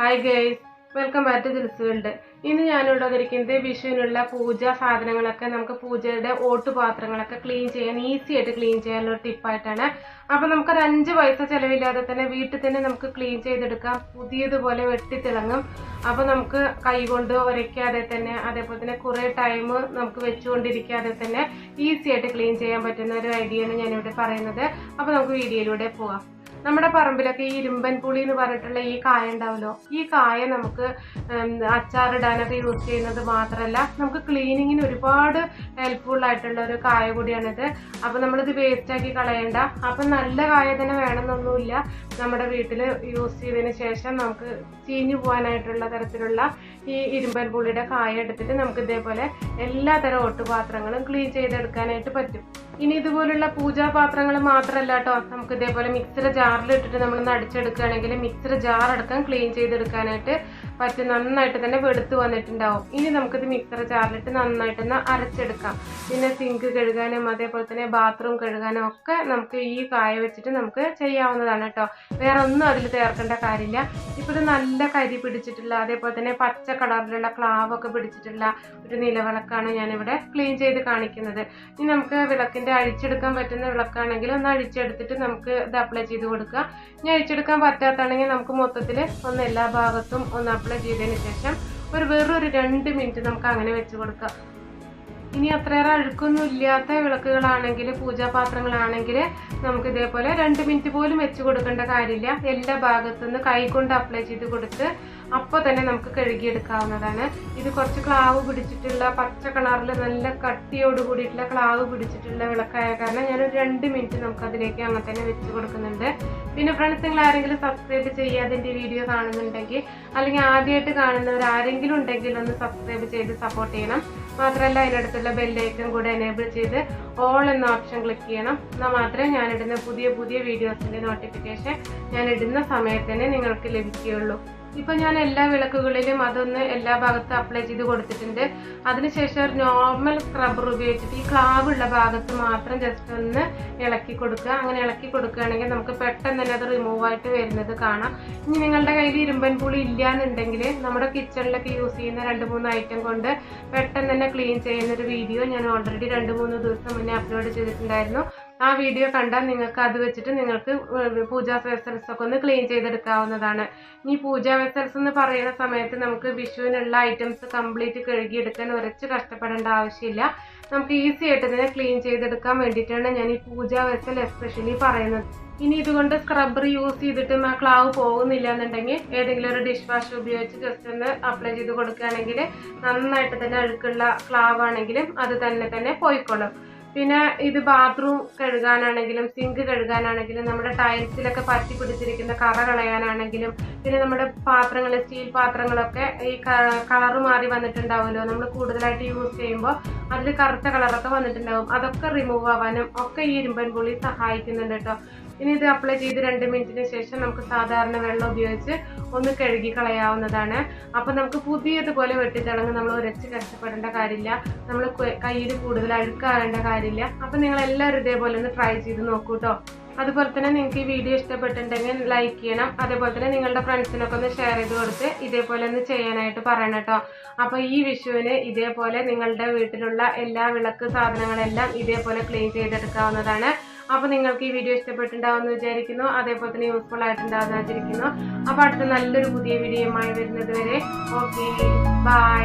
Hi guys welcome back to Dils World ഇന്ന് ഞാനിവിടെ വന്നിരിക്കുന്നത് വിഷുവിനുള്ള പൂജാ സാധനങ്ങളൊക്കെ നമുക്ക് പൂജയുടെ ഓട്ടുപാത്രങ്ങളൊക്കെ ക്ലീൻ ചെയ്യാൻ ഈസി ആയിട്ട് ക്ലീൻ ചെയ്യാനുള്ള ഒരു ടിപ്പായിട്ടാണ് അപ്പം നമുക്കൊരു അഞ്ച് പൈസ ചിലവില്ലാതെ തന്നെ വീട്ടിൽ തന്നെ നമുക്ക് ക്ലീൻ ചെയ്തെടുക്കാം. പുതിയതുപോലെ വെട്ടിത്തിളങ്ങും. അപ്പോൾ നമുക്ക് കൈകൊണ്ട് ഉരയ്ക്കാതെ തന്നെ അതേപോലെ തന്നെ കുറേ ടൈം നമുക്ക് വെച്ചുകൊണ്ടിരിക്കാതെ തന്നെ ഈസി ആയിട്ട് ക്ലീൻ ചെയ്യാൻ പറ്റുന്ന ഒരു ഐഡിയ ആണ് ഞാനിവിടെ പറയുന്നത്. അപ്പോൾ നമുക്ക് വീഡിയോയിലൂടെ പോവാം. നമ്മുടെ പറമ്പിലൊക്കെ ഈ ഇരുമ്പൻ പുളി എന്ന് പറഞ്ഞിട്ടുള്ള ഈ കായ ഉണ്ടാവല്ലോ ഈ കായ നമുക്ക് അച്ചാറിടാനൊക്കെ യൂസ് ചെയ്യുന്നത് മാത്രമല്ല നമുക്ക് ക്ലീനിങ്ങിന് ഒരുപാട് ഹെൽപ്ഫുൾ ആയിട്ടുള്ള ഒരു കായ കൂടിയാണിത്. അപ്പൊ നമ്മളിത് വേസ്റ്റ് ആക്കി കളയണ്ട. അപ്പൊ നല്ല കായ തന്നെ വേണമെന്നൊന്നുമില്ല. നമ്മുടെ വീട്ടിൽ യൂസ് ചെയ്തതിന് ശേഷം നമുക്ക് ചീഞ്ഞു പോകാനായിട്ടുള്ള തരത്തിലുള്ള ഈ ഇരുമ്പൻ പുളിയുടെ കായ എടുത്തിട്ട് നമുക്ക് ഇതേപോലെ എല്ലാ എല്ലാതരം ഓട്ടുപാത്രങ്ങളും ക്ലീൻ ചെയ്തെടുക്കാനായിട്ട് പറ്റും. ഇനി ഇതുപോലുള്ള പൂജാപാത്രങ്ങൾ മാത്രമല്ല കേട്ടോ നമുക്ക് ഇതേപോലെ മിക്സർ ജാറിൽ ഇട്ടിട്ട് നമ്മൾ അടിച്ചെടുക്കുകയാണെങ്കിൽ മിക്സർ ജാർ അടക്കം ക്ലീൻ ചെയ്തെടുക്കാനായിട്ട് പറ്റും നന്നായിട്ട് തന്നെ വെളുത്ത് വന്നിട്ടുണ്ടാവും. ഇനി നമുക്കിത് മിക്സർ ജാറിലിട്ട് നന്നായിട്ടൊന്ന് അരച്ചെടുക്കാം. പിന്നെ സിങ്ക് കഴുകാനും അതേപോലെ തന്നെ ബാത്റൂം കഴുകാനും ഒക്കെ നമുക്ക് ഈ കായ വെച്ചിട്ട് നമുക്ക് ചെയ്യാവുന്നതാണ് കേട്ടോ. വേറെ ഒന്നും അതിൽ ചേർക്കേണ്ട കാര്യമില്ല. ഇപ്പോൾ ഇത് നല്ല കരി പിടിച്ചിട്ടുള്ള അതേപോലെ തന്നെ പച്ച കളറിലുള്ള ക്ലാവൊക്കെ പിടിച്ചിട്ടുള്ള ഒരു നിലവിളക്കാണ് ഞാനിവിടെ ക്ലീൻ ചെയ്ത് കാണിക്കുന്നത്. ഇനി നമുക്ക് വിളക്കിന്റെ അഴിച്ചെടുക്കാൻ പറ്റുന്ന വിളക്കാണെങ്കിൽ ഒന്ന് അഴിച്ചെടുത്തിട്ട് നമുക്ക് ഇത് അപ്ലൈ ചെയ്ത് കൊടുക്കുക. ഇനി അഴിച്ചെടുക്കാൻ പറ്റാത്താണെങ്കിൽ നമുക്ക് മൊത്തത്തിൽ ഒന്ന് എല്ലാ ഭാഗത്തും ഒന്ന് ചെയ്തതിന് ശേഷം ഒരു വെറൊരു രണ്ട് മിനിറ്റ് നമുക്ക് അങ്ങനെ വെച്ച് കൊടുക്കാം. ഇനി അത്രയേറെ അഴുക്കൊന്നും ഇല്ലാത്ത വിളക്കുകളാണെങ്കിൽ പൂജാപാത്രങ്ങളാണെങ്കിൽ നമുക്ക് ഇതേപോലെ രണ്ട് മിനിറ്റ് പോലും വെച്ച് കൊടുക്കേണ്ട കാര്യമില്ല. എല്ലാ ഭാഗത്തുനിന്ന് കൈ കൊണ്ട് അപ്ലൈ ചെയ്ത് കൊടുത്ത് അപ്പോൾ തന്നെ നമുക്ക് കഴുകിയെടുക്കാവുന്നതാണ്. ഇത് കുറച്ച് ക്ലാവ് പിടിച്ചിട്ടുള്ള പച്ച കളറിൽ നല്ല കട്ടിയോട് കൂടിയിട്ടുള്ള ക്ലാവ് പിടിച്ചിട്ടുള്ള വിളക്കായ കാരണം ഞാനൊരു രണ്ട് മിനിറ്റ് നമുക്ക് അതിലേക്ക് അങ്ങനെ തന്നെ വെച്ച് കൊടുക്കുന്നുണ്ട്. പിന്നെ ഫ്രണ്ട്സ് നിങ്ങൾ ആരെങ്കിലും സബ്സ്ക്രൈബ് ചെയ്യാതെ എന്റെ വീഡിയോ കാണുന്നുണ്ടെങ്കിൽ അല്ലെങ്കിൽ ആദ്യമായിട്ട് കാണുന്നവർ ആരെങ്കിലും ഉണ്ടെങ്കിൽ ഒന്ന് സബ്സ്ക്രൈബ് ചെയ്ത് സപ്പോർട്ട് ചെയ്യണം. മാത്രമല്ല അതിനടുത്തുള്ള ബെല്ലൈക്കൺ കൂടെ എനേബിൾ ചെയ്ത് ഓൾ എന്ന ഓപ്ഷൻ ക്ലിക്ക് ചെയ്യണം. എന്നാൽ മാത്രമേ ഞാനിടുന്ന പുതിയ പുതിയ വീഡിയോസിന്റെ നോട്ടിഫിക്കേഷൻ ഞാൻ ഇടുന്ന സമയത്ത് തന്നെ നിങ്ങൾക്ക് ലഭിക്കുകയുള്ളൂ. ഇപ്പൊ ഞാൻ എല്ലാ വിളക്കുകളിലും അതൊന്ന് എല്ലാ ഭാഗത്തും അപ്ലൈ ചെയ്ത് കൊടുത്തിട്ടുണ്ട്. അതിനുശേഷം നോർമൽ സ്ക്രബ്ബർ ഉപയോഗിച്ചിട്ട് ഈ ക്ലാവുള്ള ഭാഗത്ത് മാത്രം ജസ്റ്റ് ഒന്ന് ഇളക്കി കൊടുക്കുക. അങ്ങനെ ഇളക്കി കൊടുക്കുകയാണെങ്കിൽ നമുക്ക് പെട്ടെന്ന് തന്നെ അത് റിമൂവ് ആയിട്ട് വരുന്നത് കാണാം. ഇനി നിങ്ങളുടെ കയ്യിൽ ഇരുമ്പൻ പുളി ഇല്ലാന്നുണ്ടെങ്കിൽ നമ്മുടെ കിച്ചണിലൊക്കെ യൂസ് ചെയ്യുന്ന രണ്ട് മൂന്ന് ഐറ്റം കൊണ്ട് പെട്ടെന്ന് തന്നെ ക്ലീൻ ചെയ്യുന്ന ഒരു വീഡിയോ ഞാൻ ഓൾറെഡി രണ്ട് മൂന്ന് ദിവസം മുന്നേ അപ്ലോഡ് ചെയ്തിട്ടുണ്ടായിരുന്നു. ആ വീഡിയോ കണ്ടാൽ നിങ്ങൾക്ക് അത് വെച്ചിട്ട് നിങ്ങൾക്ക് പൂജാ വെസൽസ് ഒക്കെ ഒന്ന് ക്ലീൻ ചെയ്തെടുക്കാവുന്നതാണ്. ഈ പൂജാ വെസൽസ് എന്ന് പറയുന്ന സമയത്ത് നമുക്ക് വിഷുവിനുള്ള ഐറ്റംസ് കംപ്ലീറ്റ് കഴുകിയെടുക്കാൻ ഉരച്ച് കഷ്ടപ്പെടേണ്ട ആവശ്യമില്ല. നമുക്ക് ഈസി ആയിട്ട് ഇതിനെ ക്ലീൻ ചെയ്തെടുക്കാൻ വേണ്ടിയിട്ടാണ് ഞാൻ ഈ പൂജാ വെസൽ എസ്പെഷ്യലി പറയുന്നത്. ഇനി ഇതുകൊണ്ട് സ്ക്രബ്ബർ യൂസ് ചെയ്തിട്ടും ആ ക്ലാവ് പോകുന്നില്ല എന്നുണ്ടെങ്കിൽ ഏതെങ്കിലും ഒരു ഡിഷ് വാഷ് ഉപയോഗിച്ച് ജസ്റ്റ് ഒന്ന് അപ്ലൈ ചെയ്ത് കൊടുക്കുകയാണെങ്കിൽ നന്നായിട്ട് തന്നെ അഴുക്കുള്ള ക്ലാവ് ആണെങ്കിലും അത് തന്നെ തന്നെ പോയിക്കോളും. പിന്നെ ഇത് ബാത്റൂം കഴുകാനാണെങ്കിലും സിങ്ക് കഴുകാനാണെങ്കിലും നമ്മുടെ ടൈൽസിലൊക്കെ പറ്റി പിടിച്ചിരിക്കുന്ന കറ കളയാനാണെങ്കിലും പിന്നെ നമ്മുടെ പാത്രങ്ങൾ സ്റ്റീൽ പാത്രങ്ങളൊക്കെ ഈ കളർ മാറി വന്നിട്ടുണ്ടാവുമല്ലോ. നമ്മൾ കൂടുതലായിട്ട് യൂസ് ചെയ്യുമ്പോൾ അതിൽ കറുത്ത കളറൊക്കെ വന്നിട്ടുണ്ടാവും. അതൊക്കെ റിമൂവ് ആവാനും ഒക്കെ ഈ ഇരുമ്പൻ പുളി സഹായിക്കുന്നുണ്ട് കേട്ടോ. ഇനി ഇത് അപ്ലൈ ചെയ്ത് രണ്ട് മിനിറ്റിന് ശേഷം നമുക്ക് സാധാരണ വെള്ളം ഉപയോഗിച്ച് ഒന്ന് കഴുകി കളയാവുന്നതാണ്. അപ്പം നമുക്ക് പുതിയതുപോലെ വെട്ടിത്തിളങ്ങ് നമ്മൾ ഉരച്ച് കഷ്ടപ്പെടേണ്ട കാര്യമില്ല. നമ്മൾ കയ്യിൽ കൂടുതൽ അഴുക്കാവേണ്ട കാര്യമില്ല. അപ്പം നിങ്ങൾ എല്ലാവരും ഇതേപോലെ ഒന്ന് ട്രൈ ചെയ്ത് നോക്കൂ കേട്ടോ അതുപോലെ തന്നെ നിങ്ങൾക്ക് ഈ വീഡിയോ ഇഷ്ടപ്പെട്ടിട്ടുണ്ടെങ്കിൽ ലൈക്ക് ചെയ്യണം. അതേപോലെ തന്നെ നിങ്ങളുടെ ഫ്രണ്ട്സിനൊക്കെ ഒന്ന് ഷെയർ ചെയ്ത് കൊടുത്ത് ഇതേപോലെ ഒന്ന് ചെയ്യാനായിട്ട് പറയണം കേട്ടോ അപ്പോൾ ഈ വിഷുവിന് ഇതേപോലെ നിങ്ങളുടെ വീട്ടിലുള്ള എല്ലാ വിളക്ക് സാധനങ്ങളെല്ലാം ഇതേപോലെ ക്ലീൻ ചെയ്തെടുക്കാവുന്നതാണ്. അപ്പോൾ നിങ്ങൾക്ക് ഈ വീഡിയോ ഇഷ്ടപ്പെട്ടിട്ടുണ്ടാവുമെന്ന് വിചാരിക്കുന്നു. അതേപോലെ തന്നെ യൂസ്ഫുൾ ആയിട്ടുണ്ടാവുമെന്ന് വിചാരിക്കുന്നു അപ്പോൾ അടുത്ത നല്ലൊരു പുതിയ വീഡിയോയുമായി വരുന്നത് വരെ. Okay bye